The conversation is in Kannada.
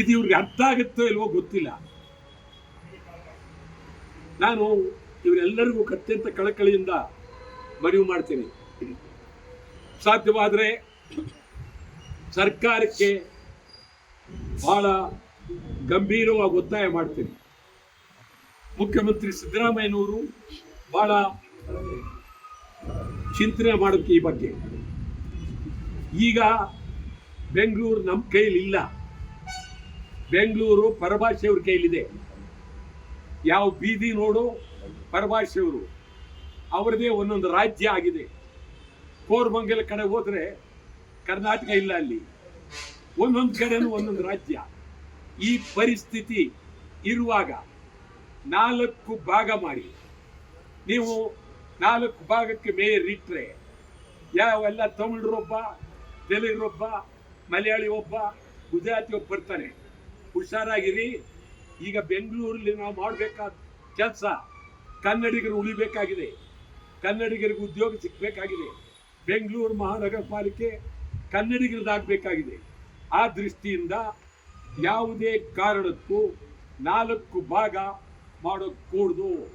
ಇದು ಇವ್ರಿಗೆ ಅರ್ಥ ಆಗುತ್ತೋ ಇಲ್ವೋ ಗೊತ್ತಿಲ್ಲ. ನಾನು ಇವರೆಲ್ಲರಿಗೂ ಅತ್ಯಂತ ಕಳಕಳಿಯಿಂದ ಮನವಿ ಮಾಡ್ತೀನಿ. ಸಾಧ್ಯವಾದರೆ ಸರ್ಕಾರಕ್ಕೆ ಬಹಳ ಗಂಭೀರವಾಗಿ ಒತ್ತಾಯ ಮಾಡ್ತೀನಿ. ಮುಖ್ಯಮಂತ್ರಿ ಸಿದ್ದರಾಮಯ್ಯನವರು ಬಹಳ ಚಿಂತನೆ ಮಾಡೋಕ್ಕೆ ಈ ಬಗ್ಗೆ. ಈಗ ಬೆಂಗಳೂರು ನಮ್ಮ ಕೈಲಿ ಇಲ್ಲ ಬೆಂಗಳೂರು ಪರಭಾಷೆಯವ್ರ ಕೈಲಿದೆ. ಯಾವ ಬೀದಿ ನೋಡು ಪರಭಾಷೆಯವರು ಅವರದೇ ಒಂದೊಂದು ರಾಜ್ಯ ಆಗಿದೆ. ಕೋರ್ಮಂಗಲ ಕಡೆ ಹೋದರೆ ಕರ್ನಾಟಕ ಇಲ್ಲ ಅಲ್ಲಿ. ಒಂದೊಂದು ಕಡೆನೂ ಒಂದೊಂದು ರಾಜ್ಯ. ಈ ಪರಿಸ್ಥಿತಿ ಇರುವಾಗ ನಾಲ್ಕು ಭಾಗ ಮಾಡಿ. ನೀವು ನಾಲ್ಕು ಭಾಗಕ್ಕೆ ಮೇಯರ್ ಇಟ್ಟರೆ ಯಾವೆಲ್ಲ ತಮಿಳರೊಬ್ಬ, ತೆಲುಗರೊಬ್ಬ, ಮಲಯಾಳಿ ಒಬ್ಬ, ಗುಜರಾತಿ ಒಬ್ಬ ಬರ್ತಾನೆ. ಹುಷಾರಾಗಿರಿ. ಈಗ ಬೆಂಗಳೂರಲ್ಲಿ ನಾವು ಮಾಡಬೇಕಾದ ಕೆಲಸ? ಕನ್ನಡಿಗರು ಉಳಿಬೇಕಾಗಿದೆ. ಕನ್ನಡಿಗರಿಗೆ ಉದ್ಯೋಗ ಸಿಗಬೇಕಾಗಿದೆ. ಬೆಂಗಳೂರು ಮಹಾನಗರ ಪಾಲಿಕೆ ಕನ್ನಡಿಗರದಾಗಬೇಕಾಗಿದೆ. ಆ ದೃಷ್ಟಿಯಿಂದ ಯಾವುದೇ ಕಾರಣಕ್ಕೂ ನಾಲ್ಕು ಭಾಗ ಮಾಡೋಕ್ಕೆ